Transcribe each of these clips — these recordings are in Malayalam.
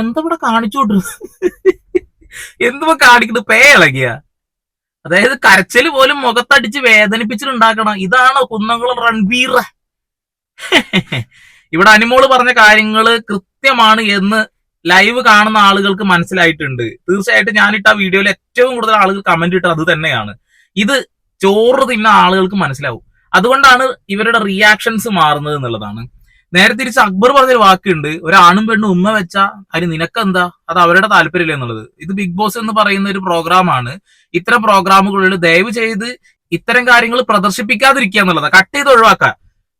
എന്തവിടെ കാണിച്ചോണ്ട് എന്തുവാ കാണിക്കുന്നത്? പേ ഇളകിയ. അതായത് കരച്ചൽ പോലും മുഖത്തടിച്ച് വേദനിപ്പിച്ചിട്ടുണ്ടാക്കണം. ഇതാണ് കുന്നംകുളം റൺവീർ ഇവിടെ അനിമോൾ പറഞ്ഞ കാര്യങ്ങൾ കൃത്യമാണ് എന്ന് ലൈവ് കാണുന്ന ആളുകൾക്ക് മനസ്സിലായിട്ടുണ്ട്. തീർച്ചയായിട്ടും ഞാനിട്ട ആ വീഡിയോയിൽ ഏറ്റവും കൂടുതൽ ആളുകൾ കമന്റ് ഇട്ടത് അത് തന്നെയാണ്. ഇത് ചോറ് തിന്ന ആളുകൾക്ക് മനസ്സിലാവും. അതുകൊണ്ടാണ് ഇവരുടെ റിയാക്ഷൻസ് മാറുന്നത് എന്നുള്ളതാണ്. നേരെ തിരിച്ച് അക്ബർ പറഞ്ഞൊരു വാക്കുണ്ട്. ഒരാണും പെണ്ണും ഉമ്മ വെച്ച അതിന് നിനക്കെന്താ? അത് അവരുടെ താല്പര്യമില്ല എന്നുള്ളത്. ഇത് ബിഗ് ബോസ് എന്ന് പറയുന്ന ഒരു പ്രോഗ്രാമാണ് ഇത്തരം പ്രോഗ്രാമുകളിൽ ദയവ് ചെയ്ത് ഇത്തരം കാര്യങ്ങൾ പ്രദർശിപ്പിക്കാതിരിക്കുക എന്നുള്ളതാണ്. കട്ട് ചെയ്ത് ഒഴിവാക്കുക.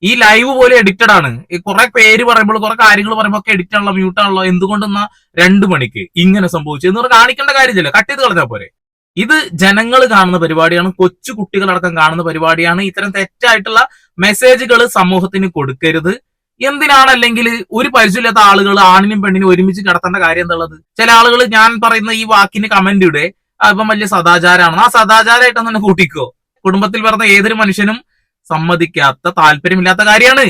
ഈ ലൈവ് പോലെ എഡിറ്റഡ് ആണ്. കുറെ പേര് പറയുമ്പോൾ കുറെ കാര്യങ്ങൾ പറയുമ്പോൾ ഒക്കെ എഡിറ്റ് ആണല്ലോ മ്യൂട്ട് ആണല്ലോ എന്തുകൊണ്ടെന്നാ രണ്ടു മണിക്ക് ഇങ്ങനെ സംഭവിച്ചു എന്ന് പറഞ്ഞാൽ കാണിക്കേണ്ട കാര്യമില്ല കട്ട് ചെയ്ത് കളഞ്ഞാൽ പോരെ. ഇത് ജനങ്ങൾ കാണുന്ന പരിപാടിയാണ് കൊച്ചു കുട്ടികളടക്കം കാണുന്ന പരിപാടിയാണ്. ഇത്തരം തെറ്റായിട്ടുള്ള മെസ്സേജുകൾ സമൂഹത്തിന് കൊടുക്കരുത്. എന്തിനാണ് അല്ലെങ്കിൽ ഒരു പരിചയമില്ലാത്ത ആളുകൾ ആണിനും പെണ്ണിനും ഒരുമിച്ച് കിടത്തേണ്ട കാര്യം എന്നുള്ളത്? ചില ആളുകൾ ഞാൻ പറയുന്ന ഈ വാക്കിന് കമന്റ് ഇടേ അപ്പം വലിയ സദാചാരമാണ് ആ സദാചാരമായിട്ട് തന്നെ കൂട്ടിക്കോ. കുടുംബത്തിൽ പറഞ്ഞ ഏതൊരു മനുഷ്യനും സമ്മതിക്കാത്ത താല്പര്യമില്ലാത്ത കാര്യമാണ്.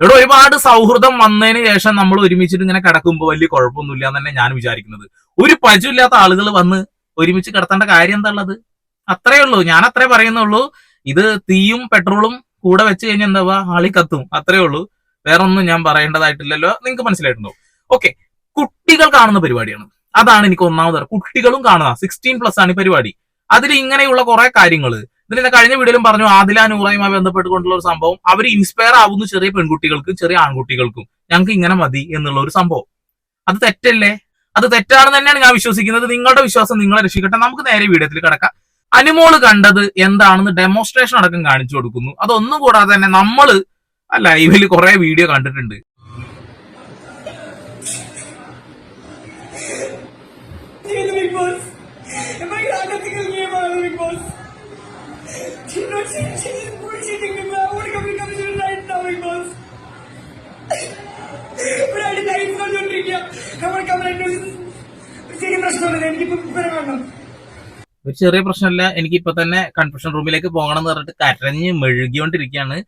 ഇവിടെ ഒരുപാട് സൗഹൃദം വന്നതിന് ശേഷം നമ്മൾ ഒരുമിച്ചിട്ട് ഇങ്ങനെ കിടക്കുമ്പോൾ വലിയ കുഴപ്പമൊന്നുമില്ല എന്ന് തന്നെ ഞാൻ വിചാരിക്കുന്നത്. ഒരു പജുമില്ലാത്ത ആളുകൾ വന്ന് ഒരുമിച്ച് കിടത്തേണ്ട കാര്യം എന്താ ഉള്ളത്? അത്രേ ഉള്ളൂ. ഞാൻ അത്രേ പറയുന്നുള്ളൂ. ഇത് തീയും പെട്രോളും കൂടെ വെച്ച് കഴിഞ്ഞാൽ എന്താ ആളി കത്തും. അത്രേ ഉള്ളൂ. വേറെ ഒന്നും ഞാൻ പറയേണ്ടതായിട്ടില്ലല്ലോ. നിങ്ങൾക്ക് മനസ്സിലായിട്ടുണ്ടോ? ഓക്കെ. കുട്ടികൾ കാണുന്ന പരിപാടിയാണ്. അതാണ് എനിക്ക് ഒന്നാമത്. കുട്ടികളും കാണുക. സിക്സ്റ്റീൻ പ്ലസ് ആണ് പരിപാടി. അതിൽ ഇങ്ങനെയുള്ള കുറെ കാര്യങ്ങൾ ഞാൻ കഴിഞ്ഞ വീഡിയോയിലും പറഞ്ഞു ആദില നൂറയുമായി ബന്ധപ്പെട്ടുകൊണ്ടുള്ള ഒരു സംഭവം അവർ ഇൻസ്പയർ ആവുന്നു ചെറിയ പെൺകുട്ടികൾക്കും ചെറിയ ആൺകുട്ടികൾക്കും ഞങ്ങൾക്ക് ഇങ്ങനെ മതി എന്നുള്ള ഒരു സംഭവം അത് തെറ്റല്ലേ അത് തെറ്റാണെന്ന് തന്നെയാണ് ഞാൻ വിശ്വസിക്കുന്നത് നിങ്ങളുടെ വിശ്വാസം നിങ്ങളെ രക്ഷിക്കട്ടെ നമുക്ക് നേരെ വീഡിയോത്തിൽ കിടക്കാം അനുമോൾ കണ്ടത് എന്താണെന്ന് ഡെമോൺസ്ട്രേഷൻ അടക്കം കാണിച്ചു കൊടുക്കുന്നു അതൊന്നും കൂടാതെ തന്നെ നമ്മൾ ആ ലൈവിൽ കുറെ വീഡിയോ കണ്ടിട്ടുണ്ട് ബിഗ് ബോസ് ഭയങ്കര ഗെയിമാണ് Bigg Boss You know, she, she is bullshitting me. I to come and come to you right now, Boss. ഇവിടെ ലൈഫ് കണ്ടുകൊണ്ടിരിക്കുക നമ്മൾ കമന്റ് ശരി പ്രശ്നമല്ല എനിക്കിപ്പോ ഇപ്പഴേ വേണം ഒരു ചെറിയ പ്രശ്നമില്ല. എനിക്ക് ഇപ്പൊ തന്നെ കൺഫ്യൂഷൻ റൂമിലേക്ക് പോകണം എന്ന് പറഞ്ഞിട്ട് കരഞ്ഞ് മെഴുകിയോണ്ടിരിക്കുകയാണ്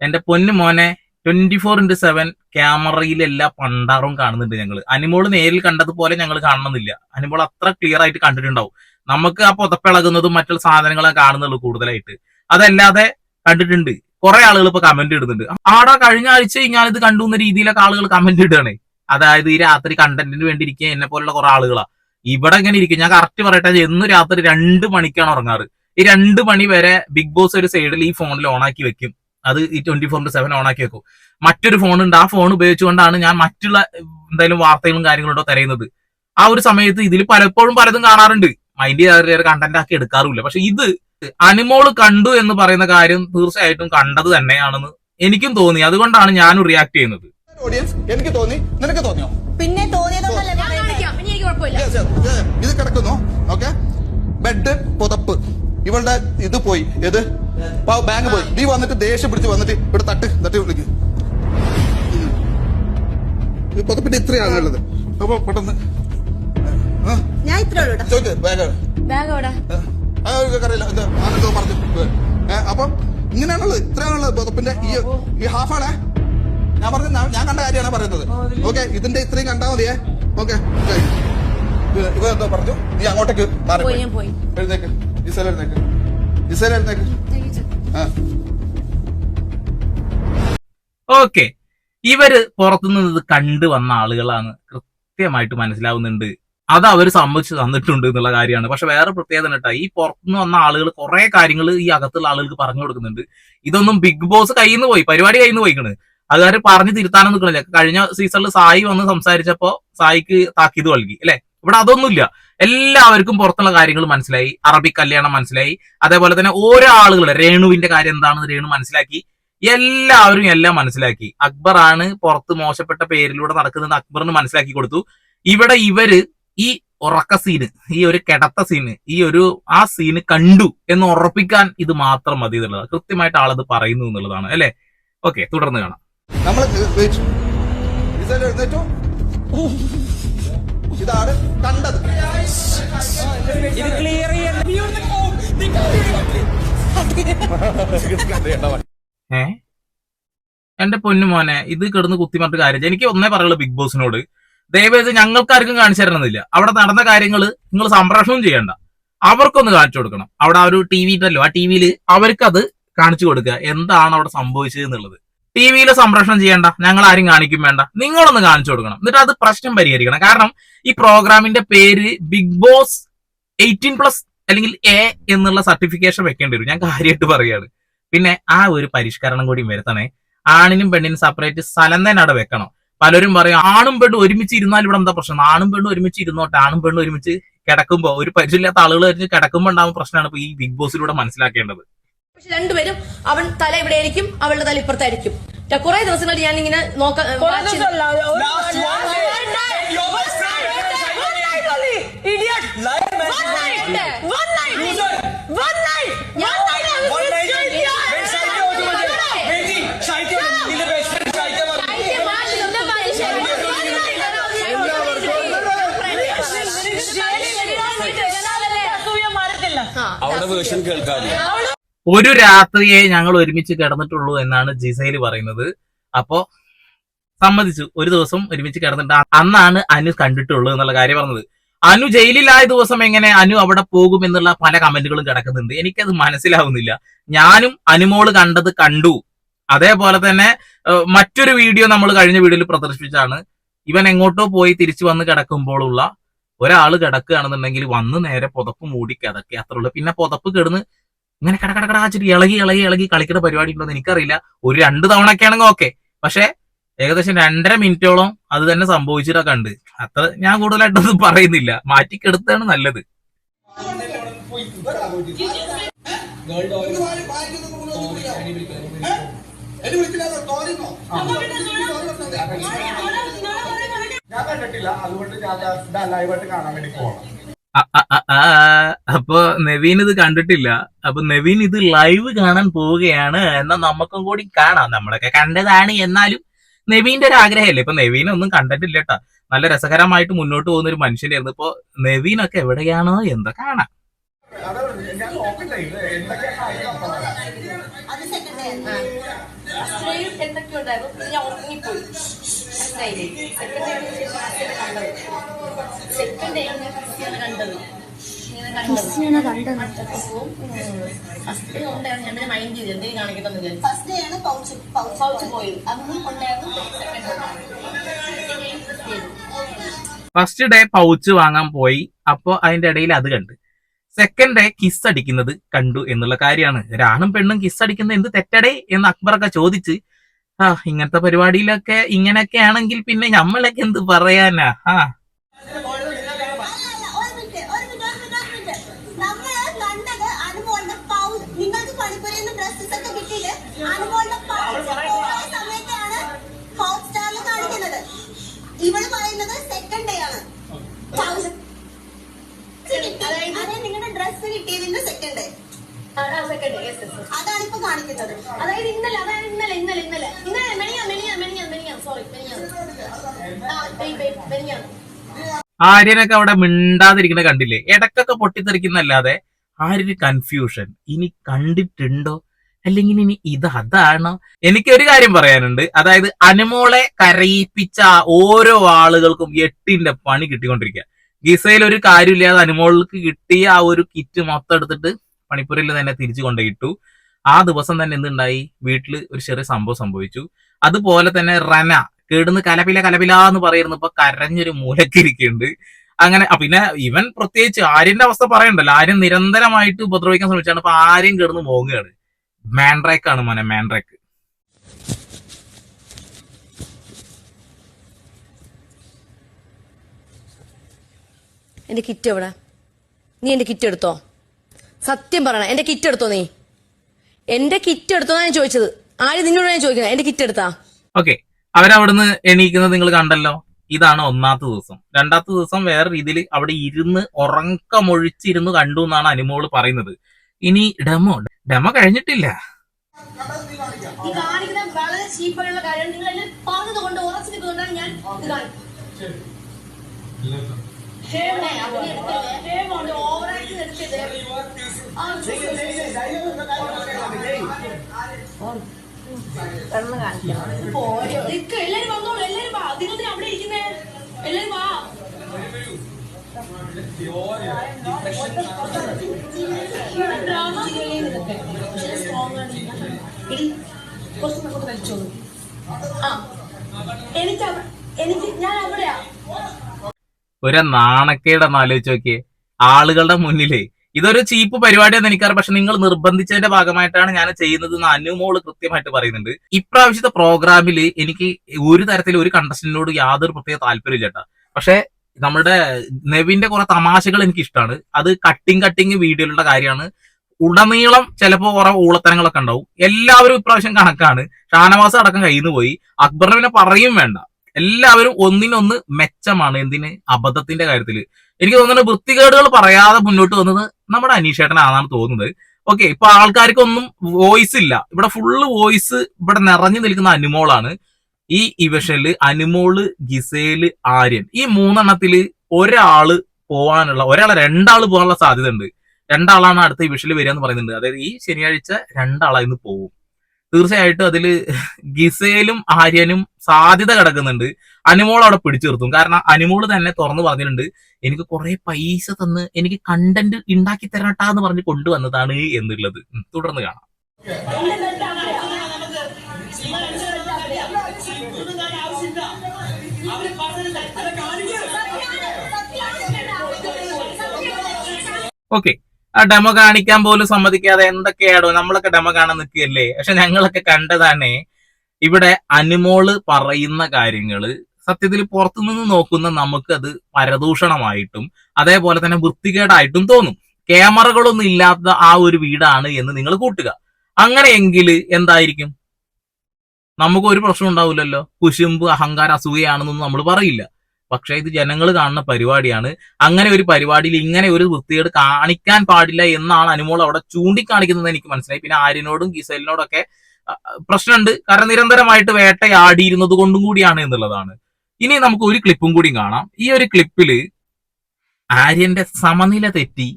എന്റെ പൊന്നു മോനെ ട്വന്റി ഫോർ ഇന്റു സെവൻ ക്യാമറയിൽ പണ്ടാറും കാണുന്നുണ്ട് ഞങ്ങൾ അനിമോൾ നേരിൽ കണ്ടതുപോലെ ഞങ്ങൾ കാണണമെന്നില്ല. അനിമോൾ അത്ര ക്ലിയർ ആയിട്ട് കണ്ടിട്ടുണ്ടാവും. നമുക്ക് ആ പുതപ്പിളകുന്നതും മറ്റുള്ള സാധനങ്ങളെ കാണുന്നുള്ളൂ കൂടുതലായിട്ട്. അതല്ലാതെ കണ്ടിട്ടുണ്ട്. കുറെ ആളുകൾ ഇപ്പൊ കമന്റ് ഇടുന്നുണ്ട്. ആടാ കഴിഞ്ഞ ആഴ്ച ഞാനിത് കണ്ടു എന്ന രീതിയിലൊക്കെ ആളുകൾ കമന്റ് ഇടുകയാണ്. അതായത് ഈ രാത്രി കണ്ടന്റിന് വേണ്ടി ഇരിക്കുക എന്നെ പോലുള്ള കുറെ ആളുകളാ. ഇവിടെ ഇങ്ങനെ ഇരിക്കും. ഞാൻ കറക്റ്റ് പറയട്ടെ എന്നും രാത്രി രണ്ട് മണിക്കാണ് ഉറങ്ങാറ്. ഈ രണ്ട് മണി വരെ ബിഗ് ബോസ് ഒരു സൈഡിൽ ഈ ഫോണിൽ ഓണാക്കി വെക്കും. അത് ഈ ട്വന്റി ഫോർ ഇന്റു സെവൻ ഓണാക്കി വെക്കും. മറ്റൊരു ഫോൺ ഉണ്ട്. ആ ഫോൺ ഉപയോഗിച്ചുകൊണ്ടാണ് ഞാൻ മറ്റുള്ള എന്തായാലും വാർത്തകളും കാര്യങ്ങളും ഉണ്ടോ തരയുന്നത്. ആ ഒരു സമയത്ത് ഇതിൽ പലപ്പോഴും പലതും കാണാറുണ്ട്. മൈൻഡ് ചെയ്യാതെ കണ്ടന്റ് ആക്കി എടുക്കാറുമില്ല. പക്ഷെ ഇത് അനിമോൾ കണ്ടു എന്ന് പറയുന്ന കാര്യം തീർച്ചയായിട്ടും കണ്ടത് തന്നെയാണെന്ന് എനിക്കും തോന്നി. അതുകൊണ്ടാണ് ഞാനും റിയാക്ട് ചെയ്യുന്നത്. ഓഡിയൻസ് എനിക്ക് തോന്നി. നിനക്ക് തോന്നിയോ? പിന്നെ. ഇത് കിടക്കുന്നു. ഓക്കെ ബെഡ് പുതപ്പ്. ഇവളുടെ ഇത് പോയി. ഏത്? ബാങ്ക് പോയി. നീ വന്നിട്ട് ദേഷ്യം പിടിച്ച് വന്നിട്ട് ഇവിടെ തട്ട്. തട്ടി വിളിക്ക്. പുതപ്പിന്റെ ഇത്രയാണുള്ളത് അപ്പൊ പെട്ടെന്ന് ഞാൻ ഇത്രേ ഉള്ളൂ. ചോദിക്ക് ബാഗ് ബാഗ് എവിടെ? അറിയില്ല എന്താ ആരെന്തോ പറഞ്ഞു. അപ്പം ഇങ്ങനെയാണുള്ളത് ഇത്രയാണുള്ളത് പുതപ്പിന്റെ ഈ ഈ ഹാഫാണേ? ഞാൻ പറഞ്ഞ ഞാൻ കണ്ട കാര്യമാണ് പറയുന്നത്. ഓക്കെ ഇതിന്റെ ഇത്രയും കണ്ടാ മതിയേ. ഓക്കെ ഇവ എന്തോ പറഞ്ഞു? നീ അങ്ങോട്ടേക്ക് മാറി ഞാൻ പോയി. എഴുന്നേക്ക്. ജിസേൽ എഴുന്നേക്ക്. ജിസേൽ എഴുന്നേക്ക്. ആ. ഓക്കെ. ഇവർ പുറത്തുനിന്ന് ഇത് കണ്ടു വന്ന ആളുകളാണ്. കൃത്യമായിട്ട് മനസ്സിലാവുന്നുണ്ട്. അത് അവർ സമ്മതിച്ച് തന്നിട്ടുണ്ട് എന്നുള്ള കാര്യമാണ്. പക്ഷെ വേറെ പ്രത്യേകത കേട്ടോ ഈ പുറത്തുനിന്ന് വന്ന ആളുകൾ കുറെ കാര്യങ്ങൾ ഈ അകത്തുള്ള ആളുകൾക്ക് പറഞ്ഞു കൊടുക്കുന്നുണ്ട്. ഇതൊന്നും ബിഗ് ബോസ് കയ്യിൽ നിന്ന് പോയി പരിപാടി കയ്യിൽ നിന്ന് പോയിക്കണ് അവർ പറഞ്ഞു തിരുത്താനും നിൽക്കണില്ല. കഴിഞ്ഞ സീസണിൽ സായി വന്ന് സംസാരിച്ചപ്പോ സായിക്ക് താക്കീത് നൽകി അല്ലെ? ഇവിടെ അതൊന്നുമില്ല. എല്ലാവർക്കും പുറത്തുള്ള കാര്യങ്ങൾ മനസ്സിലായി. അറബി കല്യാണം മനസ്സിലായി. അതേപോലെ തന്നെ ഓരോ ആളുകൾ രേണുവിന്റെ കാര്യം എന്താണെന്ന് രേണു മനസ്സിലാക്കി. എല്ലാവരും എല്ലാം മനസ്സിലാക്കി. അക്ബർ ആണ് പുറത്ത് മോശപ്പെട്ട പേരിലൂടെ നടക്കുന്നത് അക്ബറിന് മനസ്സിലാക്കി കൊടുത്തു. ഇവിടെ ഇവർ ഈ ഉറക്ക സീന് ഈ ഒരു കിടത്ത സീന് ഈ ഒരു ആ സീന് കണ്ടു എന്ന് ഉറപ്പിക്കാൻ ഇത് മാത്രം മതി എന്നുള്ളത് കൃത്യമായിട്ട് ആളത് പറയുന്നു എന്നുള്ളതാണ് അല്ലെ? ഓക്കെ തുടർന്ന് കാണാം. നമ്മൾ ഇതാണ് കണ്ടത്. ഇത് ക്ലിയർ ഏ? എന്റെ പൊന്നു മോനെ ഇത് കിടന്ന് കുത്തിമറിട്ട് കാര്യം എനിക്ക് ഒന്നേ പറയുള്ളൂ ബിഗ് ബോസിനോട്. ദയവേത് ഞങ്ങൾക്കാർക്കും കാണിച്ചു തരണമെന്നില്ല അവിടെ നടന്ന കാര്യങ്ങൾ നിങ്ങൾ സംപ്രേഷണം ചെയ്യണ്ട. അവർക്കൊന്ന് കാണിച്ചു കൊടുക്കണം. അവിടെ ആ ഒരു ടി വി ഉണ്ടല്ലോ ആ ടി വിയിൽ അവർക്കത് കാണിച്ചു കൊടുക്കുക. എന്താണ് അവിടെ സംഭവിച്ചത് എന്നുള്ളത്. ടി വിയിൽ സംപ്രേഷണം ചെയ്യണ്ട ഞങ്ങൾ ആരും കാണിക്കും വേണ്ട. നിങ്ങളൊന്ന് കാണിച്ചു കൊടുക്കണം. എന്നിട്ട് അത് പ്രശ്നം പരിഹരിക്കണം. കാരണം ഈ പ്രോഗ്രാമിന്റെ പേര് ബിഗ് ബോസ് എയ്റ്റീൻ പ്ലസ് അല്ലെങ്കിൽ എ എന്നുള്ള സർട്ടിഫിക്കേഷൻ വെക്കേണ്ടി വരും. ഞാൻ കാര്യമായിട്ട് പറയാണ്. പിന്നെ ആ ഒരു പരിഷ്കരണം കൂടി വരുത്തണേ. ആണിനും പെണ്ണിനും സെപ്പറേറ്റ് സ്ഥലം തന്നെ അവിടെ വെക്കണം. പലരും പറയും ആണും പെണ്ണും ഒരുമിച്ച് ഇരുന്നാൽ ഇവിടെ എന്താ പ്രശ്നം ആണും പെണ്ണും ഒരുമിച്ച് ഇരുന്നോട്ടെ ആണും പെണ്ണും ഒരുമിച്ച് കിടക്കുമ്പോ ഒരു പരിചയമില്ലാത്ത ആളുകൾ കഴിഞ്ഞ് കിടക്കുമ്പോ ഉണ്ടാകുന്ന പ്രശ്നമാണ് ഇപ്പൊ ഈ ബിഗ് ബോസിലൂടെ മനസ്സിലാക്കേണ്ടത് പക്ഷെ രണ്ടുപേരും അവൻ തല ഇവിടെ ആയിരിക്കും അവളുടെ തല ഇപ്പുറത്തായിരിക്കും കുറെ ദിവസങ്ങൾ ഞാൻ ഇങ്ങനെ നോക്കാം വേർഷൻ കേൾക്കാതെ ഒരു രാത്രിയെ ഞങ്ങൾ ഒരുമിച്ച് കിടന്നിട്ടുള്ളൂ എന്നാണ് ജിസൈൽ പറയുന്നത്. അപ്പോ സമ്മതിച്ചു. ഒരു ദിവസം ഒരുമിച്ച് കിടന്നിട്ട് അന്നാണ് അനു കണ്ടിട്ടുള്ളൂ എന്നുള്ള കാര്യം പറഞ്ഞത്. അനു ജയിലിലായ ദിവസം എങ്ങനെ അനു അവിടെ പോകും എന്നുള്ള പല കമന്റുകളും കിടക്കുന്നുണ്ട്. എനിക്കത് മനസ്സിലാവുന്നില്ല. ഞാനും അനുമോൾ കണ്ടത് കണ്ടു. അതേപോലെ തന്നെ മറ്റൊരു വീഡിയോ നമ്മൾ കഴിഞ്ഞ വീഡിയോയിൽ പ്രദർശിപ്പിച്ചാണ്. ഇവൻ എങ്ങോട്ടോ പോയി തിരിച്ചു വന്ന് കിടക്കുമ്പോഴുള്ള ഒരാൾ കിടക്കുകയാണെന്നുണ്ടെങ്കിൽ വന്ന് നേരെ പുതപ്പ് മൂടി കിടക്കുക. അത്രേ ഉള്ളൂ. പിന്നെ പുതപ്പ് കിടന്ന് ഇങ്ങനെ കടകടകടാച്ചിട്ട് ഇളകി ഇളകി ഇളകി കളിക്കുന്ന പരിപാടി ഉണ്ടോ എന്ന് എനിക്കറിയില്ല. ഒരു രണ്ട് തവണ ഒക്കെ ആണെങ്കിൽ ഓക്കെ പക്ഷെ ഏകദേശം രണ്ടര മിനിറ്റോളം അത് തന്നെ സംഭവിച്ചിട്ടൊക്കെ ഉണ്ട് അത്ര ഞാൻ കൂടുതലായിട്ടൊന്നും പറയുന്നില്ല. മാറ്റിക്കെടുത്താണ് നല്ലത്. എന്നെ വിളിക്കില്ല ഞാൻ കണ്ടിട്ടില്ല. അതുകൊണ്ട് ഞാൻ ലൈവായിട്ട് കാണാൻ വേണ്ടി പോകണം അപ്പൊ നവീൻ ഇത് കണ്ടിട്ടില്ല. അപ്പൊ നവീൻ ഇത് ലൈവ് കാണാൻ പോവുകയാണ്. എന്നാ നമുക്കും കൂടി കാണാം. നമ്മളൊക്കെ കണ്ടതാണ്. എന്നാലും നവീന്റെ ഒരു ആഗ്രഹമല്ലേ? ഇപ്പൊ നവീൻ ഒന്നും കണ്ടിട്ടില്ല കേട്ടോ. നല്ല രസകരമായിട്ട് മുന്നോട്ട് പോകുന്ന ഒരു മനുഷ്യനായിരുന്നു ഇപ്പൊ നവീനൊക്കെ എവിടെയാണോ എന്താ കാണാം. അത് ഞാൻ നോക്കില്ല സെക്കൻഡ് ക്രിസ്ത്യാനെ കണ്ടത്. കണ്ടത്. ഫസ്റ്റ് ഡേ ഉണ്ടായിരുന്നു. ഞാൻ മൈൻഡ് ചെയ്തു. എന്തെങ്കിലും കാണിക്കട്ടെന്ന് വിചാരിച്ചു. ഫസ്റ്റ് ഡേ ആണ് പൗച്ച് അന്ന് ഉണ്ടായിരുന്നു ഫസ്റ്റ് ഡേ പൗച്ച് വാങ്ങാൻ പോയി. അപ്പൊ അതിന്റെ ഇടയിൽ അത് കണ്ട്. സെക്കൻഡ് ഡേ കിസ് അടിക്കുന്നത് കണ്ടു എന്നുള്ള കാര്യമാണ്. ഒരാണും പെണ്ണും കിസ് അടിക്കുന്നത് എന്ത് തെറ്റടേ എന്ന് അക്ബറൊക്കെ ചോദിച്ച് ആ ഇങ്ങനത്തെ പരിപാടിയിലൊക്കെ ഇങ്ങനെയൊക്കെ ആണെങ്കിൽ പിന്നെ നമ്മളൊക്കെ എന്ത് പറയാനാ? ആ. ഇവൾ പറയുന്നത് സെക്കൻഡ് ഡേ ആണ്. അതായത് നിങ്ങളുടെ dress കിട്ടിയതിന്റെ second day second day yes yes അതാണ് ഇപ്പൊ കാണിക്കുന്നത്. അതായത് ഇന്നലെ അതായത് ഇന്നലെ ഇന്നലെ ഇന്നലെ. ഇന്നലെ മെനിയാ മെനിയാ മെനിയാ മെനിയാ സോറി മെനിയാ ആര്യനൊക്കെ അവിടെ മിണ്ടാതിരിക്കണ കണ്ടില്ലേ? ഇടക്കൊക്കെ പൊട്ടിത്തെറിക്കുന്നല്ലാതെ ആര്യന് കൺഫ്യൂഷൻ ഇനി കണ്ടിട്ടുണ്ടോ? അല്ലെങ്കിൽ ഇനി ഇത് അതാണ്? എനിക്ക് ഒരു കാര്യം പറയാനുണ്ട്. അതായത് അനുമോളെ കരയിപ്പിച്ച ഓരോ ആളുകൾക്കും എട്ടിന്റെ പണി കിട്ടിക്കൊണ്ടിരിക്കുക. ഗിസയിൽ ഒരു കാര്യമില്ലാതെ അനുമോൾക്ക് കിട്ടിയ ആ ഒരു കിറ്റ് മൊത്തം എടുത്തിട്ട് പണിപ്പുരയിൽ തന്നെ തിരിച്ചു കൊണ്ടുപോയിട്ടു. ആ ദിവസം തന്നെ എന്തുണ്ടായി? വീട്ടിൽ ഒരു ചെറിയ സംഭവം സംഭവിച്ചു. അതുപോലെ തന്നെ റന കേടുന്ന് കലപില കലപില എന്ന് പറയുന്നു ഇപ്പൊ കരഞ്ഞൊരു മൂലക്കിരിക്കുന്നുണ്ട്. അങ്ങനെ പിന്നെ ഇവൻ പ്രത്യേകിച്ച് ആര്യന്റെ അവസ്ഥ പറയണ്ടല്ലോ. ആര്യൻ നിരന്തരമായിട്ട് ഉപദ്രവിക്കാൻ ശ്രമിച്ചാണ് അപ്പൊ ആര്യം കേടുന്ന് മോങ്ങുകയാണ്. മാൻഡ്രാക്കാണ് മോനെ മാൻഡ്രേക്ക് എന്റെ കിറ്റ് എവിടെ? നീ എന്റെ കിറ്റ് എടുത്തോ? സത്യം പറയണ. എന്റെ കിറ്റ് എടുത്തോ നീ? എന്റെ കിറ്റ് എടുത്തോ ഞാൻ ചോദിച്ചത്. ആര് നിന്നോട് ഞാൻ ചോദിക്കുന്നത്? എന്റെ കിറ്റ് എടുത്താ? ഓക്കെ അവരവിടുന്ന് എണീക്കുന്നത് നിങ്ങൾ കണ്ടല്ലോ. ഇതാണ് ഒന്നാമത്തെ ദിവസം. രണ്ടാമത്തെ ദിവസം വേറെ രീതിയിൽ അവിടെ ഇരുന്ന് ഉറക്കമൊഴിച്ചിരുന്ന് കണ്ടു എന്നാണ് അനുമോൾ പറയുന്നത്. ഇനി ഡെമോ ഡെമോ കഴിഞ്ഞിട്ടില്ല. ഈ കാണിക്കുന്ന വളരെ ചീപ്പായുള്ള നിങ്ങൾ എന്നെ പറഞ്ഞത് കൊണ്ട് ഉറച്ചു നിൽക്കുന്നതുകൊണ്ടാണ് ഞാൻ ഇത് കാണിക്കുന്നത്. എനിക്ക് എനിക്ക് ഞാൻ അവിടെയാ. ഒരു നാണക്കേടെന്ന് ആലോചിച്ച് നോക്കിയേ. ആളുകളുടെ മുന്നിലേ ഇതൊരു ചീപ്പ് പരിപാടിയാന്ന് എനിക്കറിയാം. പക്ഷെ നിങ്ങൾ നിർബന്ധിച്ചതിന്റെ ഭാഗമായിട്ടാണ് ഞാൻ ചെയ്യുന്നത് എന്ന് അനുമോൾ കൃത്യമായിട്ട് പറയുന്നുണ്ട്. ഇപ്രാവശ്യത്തെ പ്രോഗ്രാമിൽ എനിക്ക് ഒരു തരത്തിൽ ഒരു കണ്ടസ്റ്റന്റിനോട് യാതൊരു പ്രത്യേക താല്പര്യമില്ല കേട്ടാ. പക്ഷെ നമ്മുടെ നെവിന്റെ കുറെ തമാശകൾ എനിക്ക് ഇഷ്ടമാണ് അത് കട്ടിങ് കട്ടിങ് വീഡിയോയിലുള്ള കാര്യമാണ്. ഉടനീളം ചിലപ്പോൾ കുറെ ഊളത്തരങ്ങളൊക്കെ ഉണ്ടാവും. എല്ലാവരും ഇപ്രാവശ്യം കണക്കാണ്. ഷാനവാസ് അടക്കം കയ്യിൽ നിന്ന് പോയി. അക്ബറിനെ പിന്നെ പറയും വേണ്ട. എല്ലാവരും ഒന്നിനൊന്ന് മെച്ചമാണ് എന്തിന്? അബദ്ധത്തിന്റെ കാര്യത്തിൽ എനിക്ക് തോന്നുന്നത് വൃത്തികേടുകൾ പറയാതെ മുന്നോട്ട് വന്നത് നമ്മുടെ അനീഷേട്ടനാണെന്നാണ് തോന്നുന്നത്. ഓക്കെ ഇപ്പൊ ആൾക്കാർക്കൊന്നും വോയിസ് ഇല്ല. ഇവിടെ ഫുള്ള് വോയിസ് ഇവിടെ നിറഞ്ഞു നിൽക്കുന്ന അനുമോളാണ്. ഈ ഇവഷനിൽ അനുമോൾ ഗിസേൽ ആര്യൻ ഈ മൂന്നെണ്ണത്തിൽ ഒരാൾ പോവാനുള്ള ഒരാളെ രണ്ടാൾ പോകാനുള്ള സാധ്യത ഉണ്ട് രണ്ടാളാണ് അടുത്ത ഇവഷനിൽ വരിക എന്ന് പറയുന്നുണ്ട്. അതായത് ഈ ശനിയാഴ്ച രണ്ടാളായിരുന്നു പോകും തീർച്ചയായിട്ടും അതിൽ ഗിസയിലും ആര്യനും സാധ്യത കിടക്കുന്നുണ്ട്. അനുമോൾ അവിടെ പിടിച്ചു നിർത്തും. കാരണം അനുമോൾ തന്നെ തുറന്നു പറഞ്ഞിട്ടുണ്ട് എനിക്ക് കുറെ പൈസ തന്ന് എനിക്ക് കണ്ടന്റ് ഉണ്ടാക്കി തരട്ടാ എന്ന് പറഞ്ഞ് കൊണ്ടുവന്നതാണ് എന്നുള്ളത്. തുടർന്ന് കാണാം. ഓക്കെ. ആ ഡെമോ കാണിക്കാൻ പോലും സമ്മതിക്കാതെ എന്തൊക്കെയാടോ നമ്മളൊക്കെ ഡെമോ കാണാൻ നിൽക്കുകയല്ലേ? പക്ഷെ ഞങ്ങളൊക്കെ കണ്ടതാണ് ഇവിടെ അനുമോൾ പറയുന്ന കാര്യങ്ങൾ സത്യത്തിൽ പുറത്തുനിന്ന് നോക്കുന്ന നമുക്ക് അത് പരദൂഷണമായിട്ടും അതേപോലെ തന്നെ വൃത്തികേടായിട്ടും തോന്നും. ക്യാമറകളൊന്നും ഇല്ലാത്ത ആ ഒരു വീടാണ് എന്ന് നിങ്ങൾ കൂട്ടുക. അങ്ങനെയെങ്കിൽ എന്തായിരിക്കും? നമുക്ക് ഒരു പ്രശ്നം ഉണ്ടാവില്ലല്ലോ. കുശുമ്പ് അഹങ്കാര അസൂയയാണെന്നൊന്നും നമ്മൾ പറയില്ല. പക്ഷെ ഇത് ജനങ്ങൾ കാണുന്ന പരിപാടിയാണ്. അങ്ങനെ ഒരു പരിപാടിയിൽ ഇങ്ങനെ ഒരു വൃത്തികേട് കാണിക്കാൻ പാടില്ല എന്നാണ് അനുമോൾ അവിടെ ചൂണ്ടിക്കാണിക്കുന്നത് എനിക്ക് മനസ്സിലായി. പിന്നെ ആര്യനോടും ഗിസലിനോടൊക്കെ പ്രശ്നമുണ്ട്. കാരണം നിരന്തരമായിട്ട് വേട്ടയാടിയിരുന്നത് കൊണ്ടും കൂടിയാണ് എന്നുള്ളതാണ്. ഇനി നമുക്ക് ഒരു ക്ലിപ്പും കൂടി കാണാം. ഈ ഒരു ക്ലിപ്പിൽ ആര്യന്റെ സമനില തെറ്റി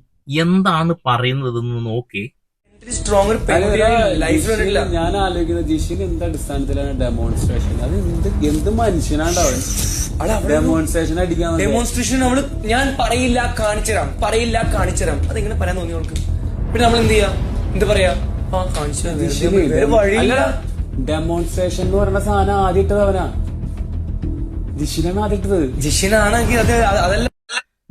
എന്താണ് പറയുന്നതെന്ന് നോക്കേ. ഞാൻ ആലോചിക്കുന്നത് ജിഷിന് എന്ത് അടിസ്ഥാനത്തിലാണ് ഡെമോൺസ്ട്രേഷൻ അത് എന്ത് എന്ത് മനുഷ്യനാണ്ടാവൻ ഡെമോൺസ്ട്രേഷൻ അടിക്കാൻ ഡെമോൺസ്ട്രേഷൻ നമ്മൾ ഞാൻ പറയില്ല കാണിച്ചുതരാം പറയില്ല കാണിച്ചുതരാം അതെങ്ങനെ പറയാൻ തോന്നി അവൾക്ക്? പിന്നെ നമ്മൾ എന്ത് ചെയ്യാ? എന്ത് പറയാ? ആ കാണിച്ചു ഡെമോൺസ്ട്രേഷൻ എന്ന് പറയുന്ന സാധനം ആദ്യം ഇട്ടത് അവനാ. ജിഷിനാണ് ആദ്യം ഇട്ടത്. ജിഷിനാണെങ്കിൽ അത് അതല്ല.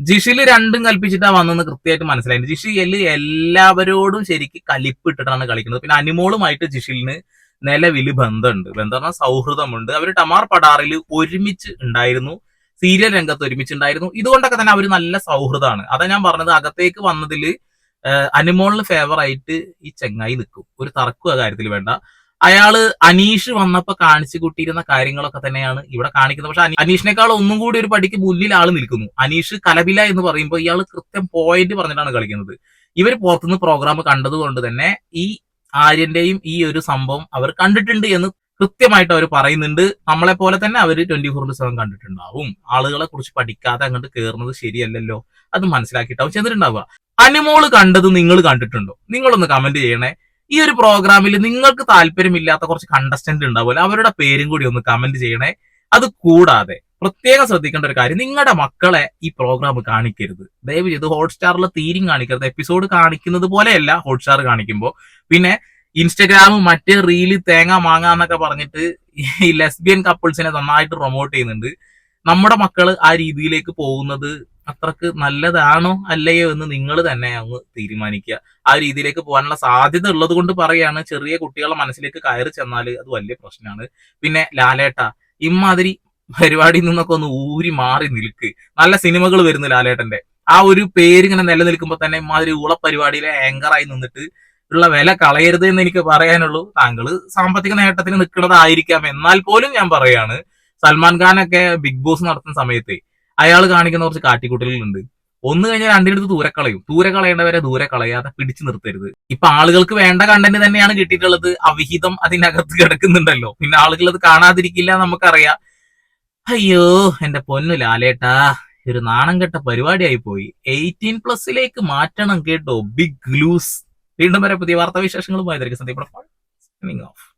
ജിഷിൽ രണ്ടും കൽപ്പിച്ചിട്ടാ വന്നെന്ന് കൃത്യമായിട്ട് മനസ്സിലായി ജിഷിൽ എല്ലാവരോടും ശരിക്ക് കലിപ്പിട്ടിട്ടാണ് കളിക്കുന്നത്. പിന്നെ അനിമോളുമായിട്ട് ജിഷിലിന് നിലവിൽ ബന്ധമുണ്ട്. ബന്ധം പറഞ്ഞാൽ സൗഹൃദമുണ്ട്. അവർ ടമാർ പടാറിൽ ഒരുമിച്ച് ഉണ്ടായിരുന്നു. സീരിയൽ രംഗത്ത് ഒരുമിച്ചുണ്ടായിരുന്നു ഇതുകൊണ്ടൊക്കെ തന്നെ അവർ നല്ല സൗഹൃദമാണ്. അതാ ഞാൻ പറഞ്ഞത് അകത്തേക്ക് വന്നതിൽ അനിമോളിന് ഫേവറായിട്ട് ഈ ചെങ്ങായി നിൽക്കും. ഒരു തർക്കം ആ കാര്യത്തിൽ വേണ്ട. അയാൾ അനീഷ് വന്നപ്പോ കാണിച്ചു കൂട്ടിയിരുന്ന കാര്യങ്ങളൊക്കെ തന്നെയാണ് ഇവിടെ കാണിക്കുന്നത്. പക്ഷെ അനി- അനീഷിനേക്കാൾ ഒന്നും കൂടി ഒരു പടിക്ക് മുന്നിൽ ആൾ നിൽക്കുന്നു. അനീഷ് കലബില എന്ന് പറയുമ്പോൾ ഇയാൾ കൃത്യം പോയിന്റ് പറഞ്ഞിട്ടാണ് കളിക്കുന്നത്. ഇവർ പുറത്തുനിന്ന് പ്രോഗ്രാം കണ്ടതുകൊണ്ട് തന്നെ ഈ ആര്യന്റെയും ഈ ഒരു സംഭവം അവർ കണ്ടിട്ടുണ്ട് എന്ന് കൃത്യമായിട്ട് അവർ പറയുന്നുണ്ട്. നമ്മളെ പോലെ തന്നെ അവർ ട്വന്റി ഫോർ ഇന്റു സെവൻ കണ്ടിട്ടുണ്ടാവും. ആളുകളെ കുറിച്ച് പഠിക്കാതെ അങ്ങോട്ട് കയറുന്നത് ശരിയല്ലല്ലോ. അത് മനസ്സിലാക്കിയിട്ടാവും ചെന്നിട്ടുണ്ടാവുക. അനുമോൾ കണ്ടത് നിങ്ങൾ കണ്ടിട്ടുണ്ടോ? നിങ്ങളൊന്ന് കമന്റ് ചെയ്യണേ. ഈ ഒരു പ്രോഗ്രാമിൽ നിങ്ങൾക്ക് താല്പര്യമില്ലാത്ത കുറച്ച് കണ്ടസ്റ്റന്റ് ഉണ്ടാവുമല്ലോ അവരുടെ പേരും കൂടി ഒന്ന് കമന്റ് ചെയ്യണേ. അത് കൂടാതെ പ്രത്യേകം ശ്രദ്ധിക്കേണ്ട ഒരു കാര്യം നിങ്ങളുടെ മക്കളെ ഈ പ്രോഗ്രാം കാണിക്കരുത്. ദയവ് ചെയ്ത് ഹോട്ട്സ്റ്റാറിൽ തീരും കാണിക്കരുത്. എപ്പിസോഡ് കാണിക്കുന്നത് പോലെയല്ല ഹോട്ട്സ്റ്റാർ കാണിക്കുമ്പോൾ പിന്നെ ഇൻസ്റ്റഗ്രാം മറ്റേ റീൽ തേങ്ങ മാങ്ങ എന്നൊക്കെ പറഞ്ഞിട്ട് ഈ ലെസ്ബിയൻ കപ്പിൾസിനെ നന്നായിട്ട് പ്രൊമോട്ട് ചെയ്യുന്നുണ്ട്. നമ്മുടെ മക്കൾ ആ രീതിയിലേക്ക് പോകുന്നത് അത്രയ്ക്ക് നല്ലതാണോ അല്ലയോ എന്ന് നിങ്ങൾ തന്നെ അങ്ങ് തീരുമാനിക്കുക. ആ രീതിയിലേക്ക് പോകാനുള്ള സാധ്യത ഉള്ളത് കൊണ്ട് പറയാണ് ചെറിയ കുട്ടികളുടെ മനസ്സിലേക്ക് കയറി ചെന്നാൽ അത് വലിയ പ്രശ്നമാണ്. പിന്നെ ലാലേട്ട ഇമാതിരി പരിപാടിയിൽ നിന്നൊക്കെ ഒന്ന് ഊരി മാറി നിൽക്ക്. നല്ല സിനിമകൾ വരുന്നു ലാലേട്ടന്റെ ആ ഒരു പേര് ഇങ്ങനെ നിലനിൽക്കുമ്പോൾ തന്നെ ഇമാതിരി ഊള പരിപാടിയിലെ ആങ്കറായി നിന്നിട്ട് ഉള്ള വില കളയരുത് എന്ന് എനിക്ക് പറയാനുള്ളൂ. താങ്കൾ സാമ്പത്തിക നേട്ടത്തിന് നിൽക്കുന്നതായിരിക്കാം. എന്നാൽ പോലും ഞാൻ പറയാണ് സൽമാൻ ഖാനൊക്കെ ബിഗ് ബോസ് നടത്തുന്ന സമയത്ത് അയാൾ കാണിക്കുന്ന കുറച്ച് കാട്ടിക്കൂട്ടലുകളുണ്ട്. ഒന്ന് കഴിഞ്ഞാൽ രണ്ടിനടുത്ത് ദൂരെ കളയും ദൂരെ കളയേണ്ടവരെ ദൂരെ കളയാതെ പിടിച്ചു നിർത്തരുത്. ഇപ്പൊ ആളുകൾക്ക് വേണ്ട കണ്ടന്റ് തന്നെയാണ് കിട്ടിയിട്ടുള്ളത്. അവിഹിതം അതിനകത്ത് കിടക്കുന്നുണ്ടല്ലോ. പിന്നെ ആളുകൾ അത് കാണാതിരിക്കില്ല നമുക്കറിയാം. അയ്യോ എന്റെ പൊന്നു ലാലേട്ടാ. ഒരു നാണം കെട്ട പരിപാടിയായി പോയി. എയ്റ്റീൻ പ്ലസിലേക്ക് മാറ്റണം കേട്ടോ. ബിഗ് ലൂസ് വീണ്ടും വരെ പുതിയ വാർത്താവിശേഷങ്ങളുമായി. സന്ദീപ് ഓഫ്.